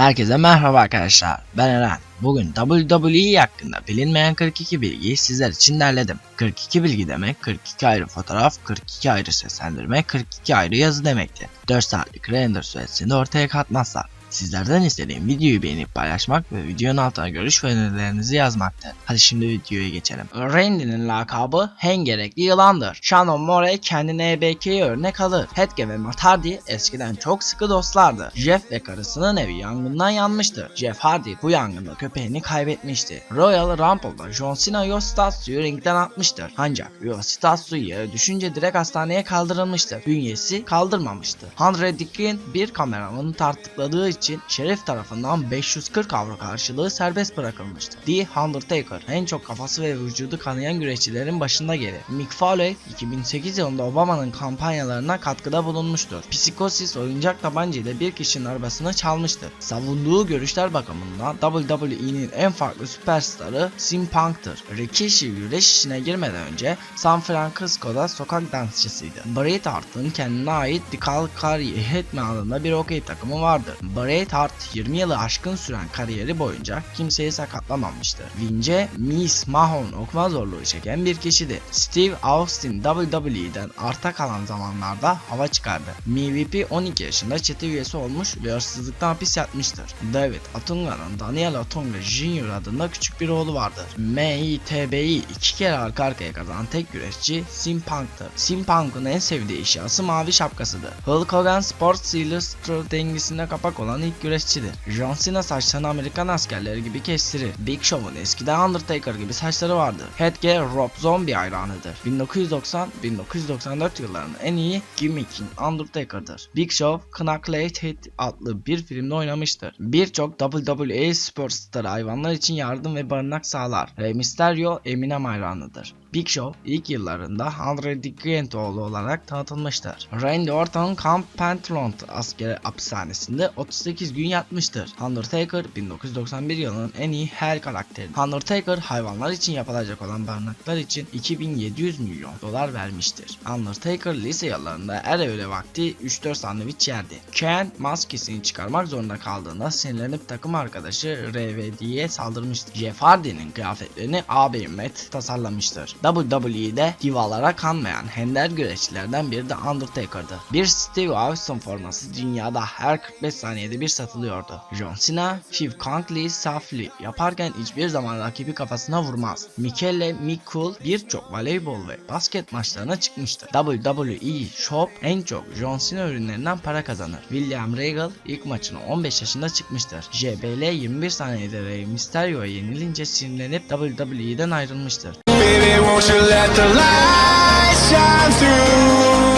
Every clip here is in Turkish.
Herkese merhaba arkadaşlar. Ben Eren. Bugün WWE hakkında bilinmeyen 42 bilgiyi sizler için derledim. 42 bilgi demek 42 ayrı fotoğraf, 42 ayrı seslendirme, 42 ayrı yazı demekti. 4 saatlik render süresini ortaya katmazlar. Sizlerden istediğim videoyu beğenip paylaşmak ve videonun altına görüş ve önerilerinizi yazmaktı. Hadi şimdi videoya geçelim. Randy'nin lakabı hengerekli yılandır. Shannon Moore kendine EBK'ye örnek alır. Hedge ve Matt Hardy eskiden çok sıkı dostlardı. Jeff ve karısının evi yangından yanmıştır. Jeff Hardy bu yangında köpeğini kaybetmişti. Royal Rumble'da John Cena Yostatsu'yu ringden atmıştır. Ancak Yostatsu yere düşünce direkt hastaneye kaldırılmıştır. Bünyesi kaldırmamıştı. Andre Dickin bir kameramanın tartıkladığı için şerif tarafından 540 avro karşılığı serbest bırakılmıştı. The Undertaker en çok kafası ve vücudu kanayan güreşçilerin başında gelir. Mick Foley 2008 yılında Obama'nın kampanyalarına katkıda bulunmuştur. Psikosis oyuncak tabanca ile bir kişinin arabasını çalmıştır. Savunduğu görüşler bakımından WWE'nin en farklı süperstarı CM Punk'tır. Rikishi güreş işine girmeden önce San Francisco'da sokak dansçısıydı. Bret Hart'ın kendine ait Dikal Kari Hetme adında bir okey takımı vardır. Bret Hart 20 yılı aşkın süren kariyeri boyunca kimseyi sakatlamamıştır. Vince, Miss Mahon okuma zorluğu çeken bir kişidir. Steve Austin WWE'den arta kalan zamanlarda hava çıkardı. MVP 12 yaşında çete üyesi olmuş ve hırsızlıktan hapis yatmıştır. David Atunga'nın Daniel Atunga Jr. adında küçük bir oğlu vardır. MITB'yi iki kere arka arkaya kazanan tek güreşçi CM Punk'tır. CM Punk'un en sevdiği eşyası mavi şapkasıdır. Hulk Hogan Sports Illustrated dengisinde kapak olan ilk güreşçidir. John Cena saçlarını Amerikan askerleri gibi kestirir. Big Show'un eskiden Undertaker gibi saçları vardır. Hedge Rob Zombie hayranıdır. 1990-1994 yıllarının en iyi gimmicking Undertaker'dır. Big Show Knucklehead Hit adlı bir filmde oynamıştır. Birçok WWE Superstar hayvanlar için yardım ve barınak sağlar. Rey Mysterio Eminem hayranıdır. Big Show ilk yıllarında Andre DiGianto oğlu olarak tanıtılmıştır. Randy Orton Camp Pentland askeri hapishanesinde 38 gün yatmıştır. Undertaker 1991 yılının en iyi her karakteridir. Undertaker hayvanlar için yapılacak olan barınaklar için 2700 milyon dolar vermiştir. Undertaker lise yıllarında her öğle vakti 3-4 sandviç yerdi. Ken maskesini çıkarmak zorunda kaldığında sinirlenip takım arkadaşı RVD'ye saldırmıştır. Jeff Hardy'nin kıyafetlerini AB Matt tasarlamıştır. WWE'de divalara kanmayan hender güreşçilerden biri de Undertaker'dı. Bir Steve Austin forması dünyada her 45 saniyede bir satılıyordu. John Cena, Steve Conkley, Safely yaparken hiçbir zaman rakibi kafasına vurmaz. Michele McCool birçok voleybol ve basket maçlarına çıkmıştır. WWE Shop en çok John Cena ürünlerinden para kazanır. William Regal ilk maçını 15 yaşında çıkmıştır. JBL 21 saniyede Rey Mysterio'ya yenilince sinirlenip WWE'den ayrılmıştır. Baby, won't you let the light shine through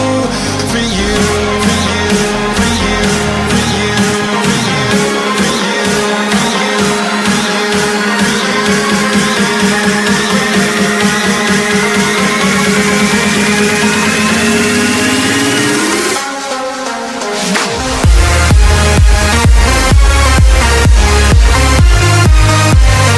for you?